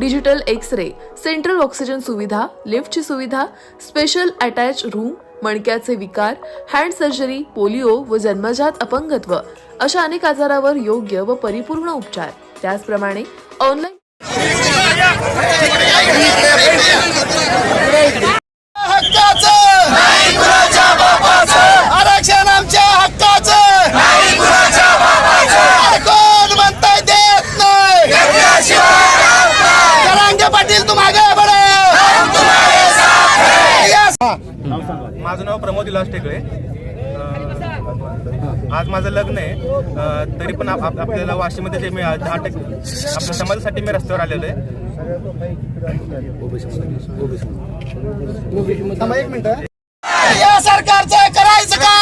digital X ray central oxygen सुविधा लिफ्टची सुविधा स्पेशल अटॅच रूम मणक्याचे विकार हँड सर्जरी पोलिओ व जन्मजात अपंगत्व अशा अनेक आजारावर योग्य व परिपूर्ण उपचार. त्याचप्रमाणे ऑनलाईन माझं नाव प्रमोद विलास टेकळे. आज माझं लग्न आहे. तरी पण आप- आप- आपल्याला वाशीमध्ये जे मी दहा टक्के आपल्या समाजासाठी मी रस्त्यावर आलेलो आहे. थांबा एक मिनिट. या सरकारचं करायचं काय